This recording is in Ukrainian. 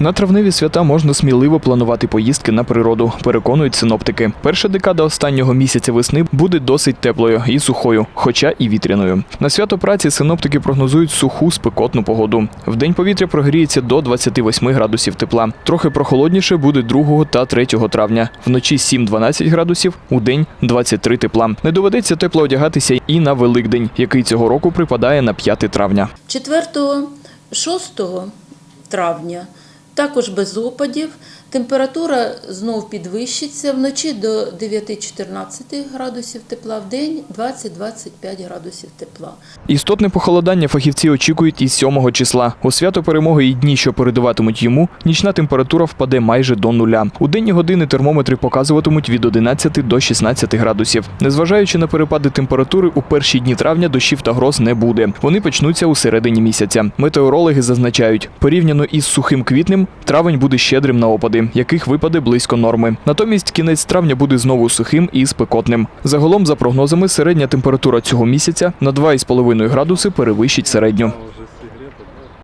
На травневі свята можна сміливо планувати поїздки на природу, переконують синоптики. Перша декада останнього місяця весни буде досить теплою і сухою, хоча і вітряною. На свято праці синоптики прогнозують суху спекотну погоду. Вдень повітря прогріється до 28 градусів тепла. Трохи прохолодніше буде 2 та 3 травня. Вночі 7-12 градусів, у день 23 тепла. Не доведеться тепло одягатися і на Великдень, який цього року припадає на 5 травня. 4-6 травня також без опадів. Температура знов підвищиться вночі до 9-14 градусів тепла, в день 20-25 градусів тепла. Істотне похолодання фахівці очікують із 7 числа. У свято перемоги і дні, що передуватимуть йому, нічна температура впаде майже до нуля. У денні години термометри показуватимуть від 11 до 16 градусів. Незважаючи на перепади температури, у перші дні травня дощів та гроз не буде. Вони почнуться у середині місяця. Метеорологи зазначають, порівняно із сухим квітнем, травень буде щедрим на опади, яких випаде близько норми. Натомість кінець травня буде знову сухим і спекотним. Загалом, за прогнозами, середня температура цього місяця на 2,5 градуси перевищить середню.